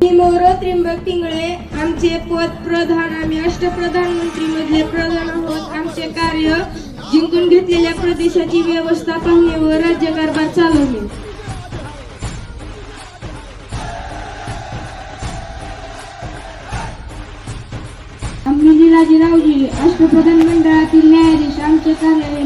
मी मोर त्रिंबक पिंगळे आमचे पद प्रधान आम्ही अष्टप्रधानमंत्री मधले प्रधान आहोत. आमचे कार्य जिंकून घेतलेल्या प्रदेशाची व्यवस्था पाहणे व राज्यकारभार चालवणे आम्ही लीलाजीरावजी अष्टप्रधान मंडळातील न्यायाधीश आमचे कार्यालय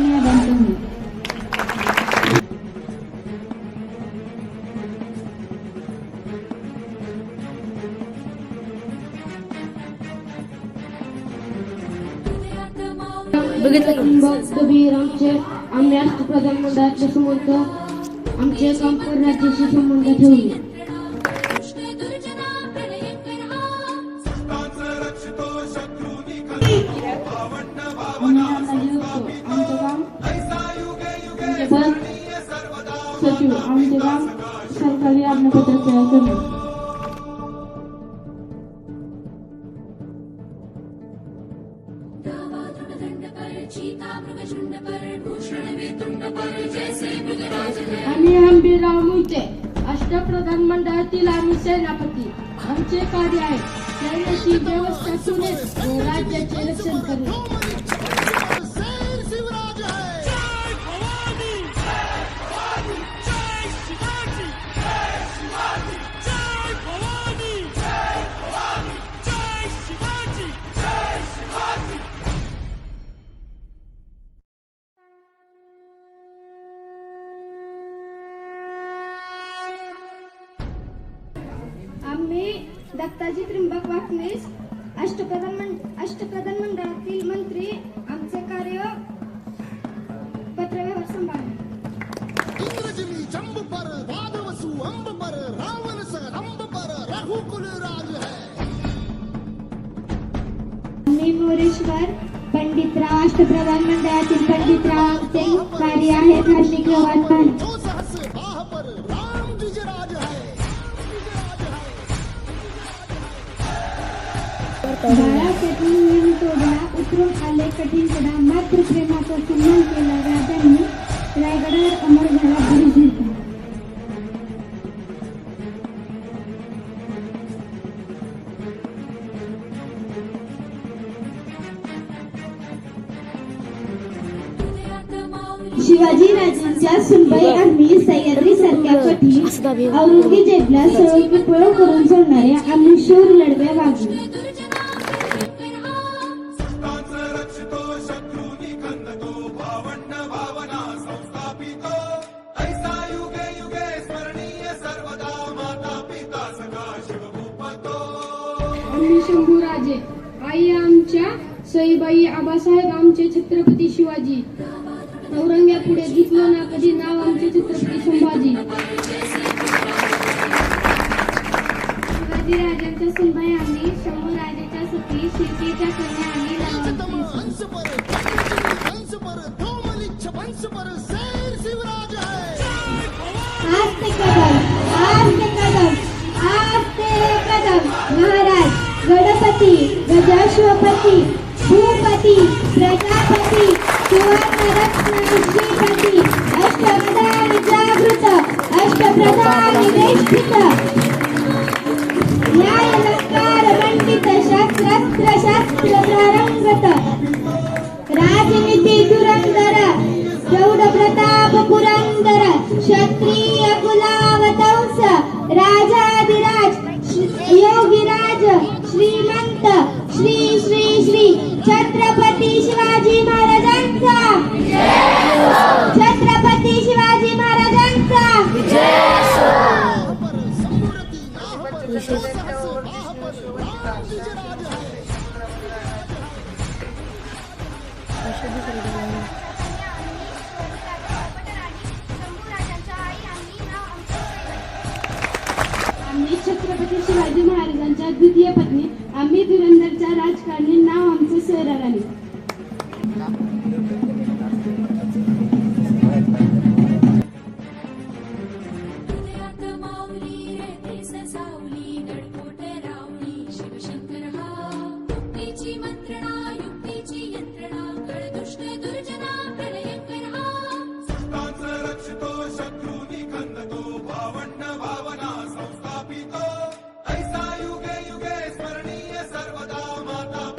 बघितलं आम्ही अष्टप्रधान मंडळाचे संबंध आमचे काम राज्याशी संबंध ठेवले. सचिव आमचे काम सरकारी आज्ञापत्र तयार करणे. आम्ही हंबीरराव मुंचे अष्टप्रधान मंडळातील आम्ही सेनापती. आमचे कार्य आहे सैन्याची व्यवस्था सुनेच राज्याचे रक्षण करणे. आम्ही दत्ताजी त्रिंबक वाकनीस अष्टप्रधान अष्टप्रधान मंडळातील मंत्री आमचे कार्य पत्रव्यवहार सांभाळणे. इंद्रजिनी जंब पर वादवसु अंब पर रावण पर रघुकुल राज है। आम्ही मोरेश्वर पंडितराव अष्टप्रधान मंडळातील पंडितराव आमचे कार्य आहे धार्मिक व्यवहार बाळासाठी नियम तोडला उतरून आले कठीण कडा मात्र प्रेमाचा सन्मान केला राजांनी रायगडावर अमर झाला बुरुज नेता शिवाजी राजांच्या सुनबाई आम्ही सह्याद्री सारख्या पटी औरंगजेबला सळोकी पळो करून सोडणाऱ्या आम्ही शूर लढव्या वागू आम्ही शंभूराजे. आई आमच्या सईबाई आबासाहेब आमचे छत्रपती शिवाजी. औरंग्या पुढे घेतलं ना कधी नाव आमचे छत्रपती संभाजी. शिवाजी राजांच्या सुनबाई आम्ही शंभूराजाच्या सती शिर्केच्या कन्या आम्ही तम नावांची हंस पर हंस आस्ते कदम आस्ते कदम आस्ते कदम. महाराज गणपती गजाश्वपती भूपती प्रजापती सुवर्णरत्न श्रीपती अष्टप्रधानी जागृत अष्टप्रधानी वेष्टित न्यायलंकार मंडित शस्त्रास्त्र शास्त्र प्रारंगत राजनीती धुरंधर प्रौढ प्रताप पुरंदर क्षत्रिय कुलावतंस राजाधिराज श्री- योगीराज श्रीमंत श्री श्री श्री छत्रपती शिवाजी महाराजांचा. छत्रपती शिवाजी महाराजांचा. आम्ही छत्रपती शिवाजी महाराज महाराजांच्या द्वितीय पत्नी आम्ही धुरंधरच्या राजकारणी नाव आमचे सैराराणी माऊली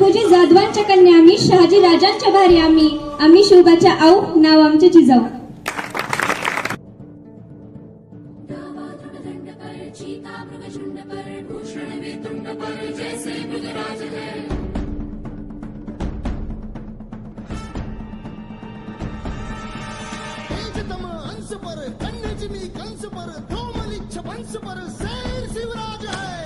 तुझी जाधवांच्या कन्या आम्ही शहाजी राजांच्या भारी आम्ही आम्ही शोभाच्या आऊ नाव आमचे जिजाऊ. पर चीता मृगशुंड पर कंस पर धोमलिच्छ वंश पर शेर शिवराज है।